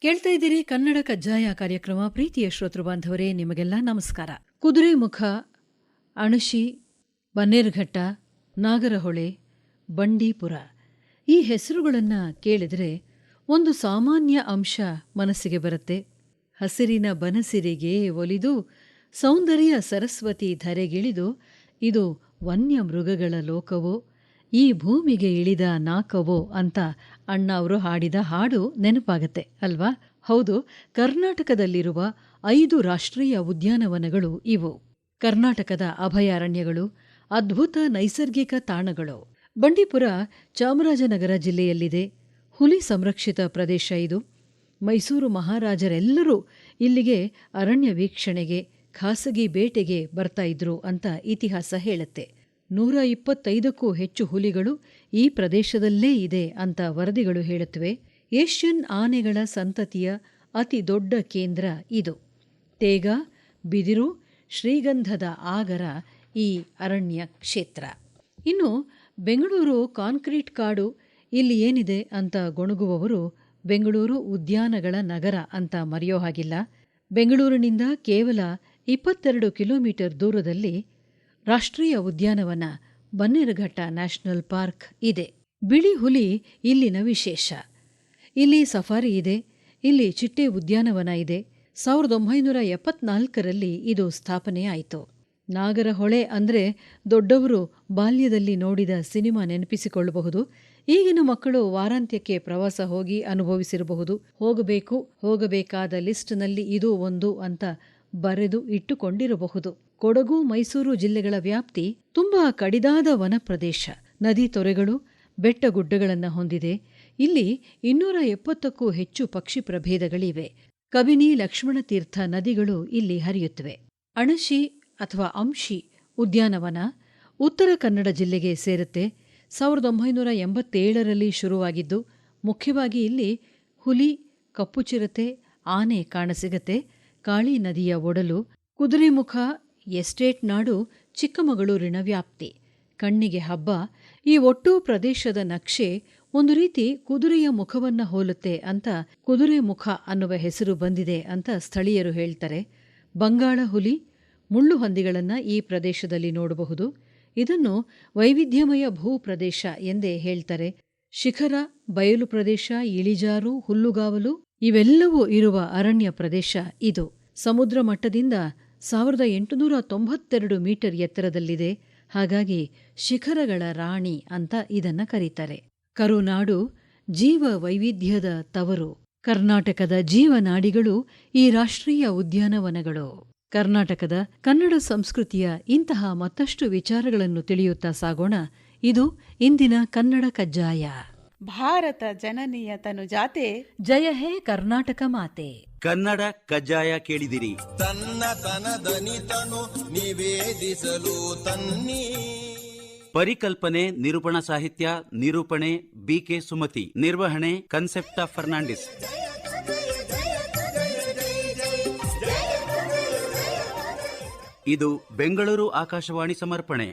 ಕೇಳ್ತಾ ಇದ್ದೀರಿ ಕನ್ನಡ ಕಜ್ಜಾಯ ಕಾರ್ಯಕ್ರಮ. ಪ್ರೀತಿಯ ಶ್ರೋತೃ ಬಾಂಧವರೇ, ನಿಮಗೆಲ್ಲ ನಮಸ್ಕಾರ. ಕುದುರೆ ಮುಖ ಅಣಶಿ, ಬನ್ನೇರ್ಘಟ್ಟ, ನಾಗರಹೊಳೆ, ಬಂಡೀಪುರ. ಈ ಹೆಸರುಗಳನ್ನು ಕೇಳಿದರೆ ಒಂದು ಸಾಮಾನ್ಯ ಅಂಶ ಮನಸ್ಸಿಗೆ ಬರುತ್ತೆ. ಹಸಿರಿನ ಬನಸಿರಿಗೆ ಒಲಿದು ಸೌಂದರ್ಯ ಸರಸ್ವತಿ ಧರೆಗಿಳಿದು ಇದು ವನ್ಯ ಮೃಗಗಳ ಲೋಕವೋ? ಈ ಭೂಮಿಗೆ ಇಳಿದ ನಾಕವೋ ಅಂತ ಅಣ್ಣ ಅವರು ಹಾಡಿದ ಹಾಡು ನೆನಪಾಗತ್ತೆ, ಅಲ್ವಾ? ಹೌದು, ಕರ್ನಾಟಕದಲ್ಲಿರುವ ಐದು ರಾಷ್ಟ್ರೀಯ ಉದ್ಯಾನವನಗಳು ಇವು. ಕರ್ನಾಟಕದ ಅಭಯಾರಣ್ಯಗಳು, ಅದ್ಭುತ ನೈಸರ್ಗಿಕ ತಾಣಗಳು. ಬಂಡೀಪುರ ಚಾಮರಾಜನಗರ ಜಿಲ್ಲೆಯಲ್ಲಿದೆ. ಹುಲಿ ಸಂರಕ್ಷಿತ ಪ್ರದೇಶ ಇದು. ಮೈಸೂರು ಮಹಾರಾಜರೆಲ್ಲರೂ ಇಲ್ಲಿಗೆ ಅರಣ್ಯ ವೀಕ್ಷಣೆಗೆ, ಖಾಸಗಿ ಬೇಟೆಗೆ ಬರ್ತಾ ಇದ್ರು ಅಂತ ಇತಿಹಾಸ ಹೇಳುತ್ತೆ. ನೂರ ಇಪ್ಪತ್ತೈದಕ್ಕೂ ಹೆಚ್ಚು ಹುಲಿಗಳು ಈ ಪ್ರದೇಶದಲ್ಲೇ ಇದೆ ಅಂತ ವರದಿಗಳು ಹೇಳುತ್ತವೆ. ಏಷ್ಯನ್ ಆನೆಗಳ ಸಂತತಿಯ ಅತಿ ದೊಡ್ಡ ಕೇಂದ್ರ ಇದು. ತೇಗ, ಬಿದಿರು, ಶ್ರೀಗಂಧದ ಆಗರ ಈ ಅರಣ್ಯ ಕ್ಷೇತ್ರ. ಇನ್ನು ಬೆಂಗಳೂರು ಕಾಂಕ್ರೀಟ್ ಕಾಡು ಇಲ್ಲಿ ಏನಿದೆ ಅಂತ ಗೊಣಗುವವರು ಬೆಂಗಳೂರು ಉದ್ಯಾನಗಳ ನಗರ ಅಂತ ಮರೆಯೋ ಹಾಗಿಲ್ಲ. ಬೆಂಗಳೂರಿನಿಂದ ಕೇವಲ ಇಪ್ಪತ್ತೆರಡು ಕಿಲೋಮೀಟರ್ ದೂರದಲ್ಲಿ ರಾಷ್ಟ್ರೀಯ ಉದ್ಯಾನವನ ಬನ್ನೇರುಘಟ್ಟ ನ್ಯಾಷನಲ್ ಪಾರ್ಕ್ ಇದೆ. ಬಿಳಿ ಹುಲಿ ಇಲ್ಲಿನ ವಿಶೇಷ. ಇಲ್ಲಿ ಸಫಾರಿ ಇದೆ. ಇಲ್ಲಿ ಚಿಟ್ಟೆ ಉದ್ಯಾನವನ ಇದೆ. ಸಾವಿರದ ಒಂಬೈನೂರ ಎಪ್ಪತ್ನಾಲ್ಕರಲ್ಲಿ ಇದು ಸ್ಥಾಪನೆಯಾಯಿತು. ನಾಗರಹೊಳೆ ಅಂದರೆ ದೊಡ್ಡವರು ಬಾಲ್ಯದಲ್ಲಿ ನೋಡಿದ ಸಿನಿಮಾ ನೆನಪಿಸಿಕೊಳ್ಳಬಹುದು. ಈಗಿನ ಮಕ್ಕಳು ವಾರಾಂತ್ಯಕ್ಕೆ ಪ್ರವಾಸ ಹೋಗಿ ಅನುಭವಿಸಿರಬಹುದು. ಹೋಗಬೇಕು, ಹೋಗಬೇಕಾದ ಲಿಸ್ಟ್ನಲ್ಲಿ ಇದು ಒಂದು ಅಂತ ಬರೆದು ಇಟ್ಟುಕೊಂಡಿರಬಹುದು. ಕೊಡಗು, ಮೈಸೂರು ಜಿಲ್ಲೆಗಳ ವ್ಯಾಪ್ತಿ ತುಂಬಾ ಕಡಿದಾದ ವನ ಪ್ರದೇಶ ನದಿ ತೊರೆಗಳು, ಬೆಟ್ಟಗುಡ್ಡಗಳನ್ನು ಹೊಂದಿದೆ. ಇಲ್ಲಿ ಇನ್ನೂರ ಎಪ್ಪತ್ತಕ್ಕೂ ಹೆಚ್ಚು ಪಕ್ಷಿ ಪ್ರಭೇದಗಳಿವೆ. ಕಬಿನಿ ಲಕ್ಷ್ಮಣತೀರ್ಥ ನದಿಗಳು ಇಲ್ಲಿ ಹರಿಯುತ್ತವೆ. ಅಣಶಿ ಅಥವಾ ಅಂಶಿ ಉದ್ಯಾನವನ ಉತ್ತರ ಕನ್ನಡ ಜಿಲ್ಲೆಗೆ ಸೇರುತ್ತೆ. ಸಾವಿರದ ಒಂಬೈನೂರ ಎಂಬತ್ತೇಳರಲ್ಲಿ ಶುರುವಾಗಿದ್ದು, ಮುಖ್ಯವಾಗಿ ಇಲ್ಲಿ ಹುಲಿ, ಕಪ್ಪು ಚಿರತೆ, ಆನೆ ಕಾಣಸಿಗತ್ತೆ ಕಾಳಿ ನದಿಯ ಒಡಲು ಕುದುರೆಮುಖ ಎಸ್ಟೇಟ್ ನಾಡು ಚಿಕ್ಕಮಗಳೂರಿನ ವ್ಯಾಪ್ತಿ. ಕಣ್ಣಿಗೆ ಹಬ್ಬ. ಈ ಒಟ್ಟು ಪ್ರದೇಶದ ನಕ್ಷೆ ಒಂದು ರೀತಿ ಕುದುರೆಯ ಮುಖವನ್ನ ಹೋಲುತ್ತೆ ಅಂತ ಕುದುರೆ ಮುಖ ಅನ್ನುವ ಹೆಸರು ಬಂದಿದೆ ಅಂತ ಸ್ಥಳೀಯರು ಹೇಳ್ತಾರೆ. ಬಂಗಾಳ ಹುಲಿ ಮುಳ್ಳು ಹಂದಿಗಳನ್ನು ಈ ಪ್ರದೇಶದಲ್ಲಿ ನೋಡಬಹುದು. ಇದನ್ನು ವೈವಿಧ್ಯಮಯ ಭೂ ಪ್ರದೇಶ ಎಂದೇ ಹೇಳ್ತಾರೆ. ಶಿಖರ, ಬಯಲು ಪ್ರದೇಶ, ಇಳಿಜಾರು, ಹುಲ್ಲುಗಾವಲು ಇವೆಲ್ಲವೂ ಇರುವ ಅರಣ್ಯ ಪ್ರದೇಶ ಇದು. ಸಮುದ್ರ ಮಟ್ಟದಿಂದ ಸಾವಿರದ ಎಂಟುನೂರ ತೊಂಬತ್ತೆರಡು ಮೀಟರ್ ಎತ್ತರದಲ್ಲಿದೆ. ಹಾಗಾಗಿ ಶಿಖರಗಳ ರಾಣಿ ಅಂತ ಇದನ್ನ ಕರೀತಾರೆ. ಕರುನಾಡು ಜೀವ ವೈವಿಧ್ಯದ ತವರು. ಕರ್ನಾಟಕದ ಜೀವನಾಡಿಗಳು ಈ ರಾಷ್ಟ್ರೀಯ ಉದ್ಯಾನವನಗಳು. ಕರ್ನಾಟಕದ ಕನ್ನಡ ಸಂಸ್ಕೃತಿಯ ಇಂತಹ ಮತ್ತಷ್ಟು ವಿಚಾರಗಳನ್ನು ತಿಳಿಯುತ್ತಾ ಸಾಗೋಣ. ಇದು ಇಂದಿನ ಕನ್ನಡ ಕಜ್ಜಾಯ. ಭಾರತ ಜನನಿಯ ತನುಜಾತೆ ಜಯ ಹೇ ಕರ್ನಾಟಕ ಮಾತೆ. ಕನ್ನಡ ಕಜ್ಜಾಯ ಕೇಳಿದಿರಿ. ತನ್ನ ತನದನಿತನು ನಿವೇದಿಸಲು ತನ್ನಿ. ಪರಿಕಲ್ಪನೆ ನಿರೂಪಣಾ ಸಾಹಿತ್ಯ ನಿರೂಪಣೆ ಬಿಕೆ ಸುಮತಿ ನಿರ್ವಹಣೆ ಕನ್ಸೆಪ್ಟಾ ಫರ್ನಾಂಡಿಸ್ ಇದು ಬೆಂಗಳೂರು ಆಕಾಶವಾಣಿ ಸಮರ್ಪಣೆ.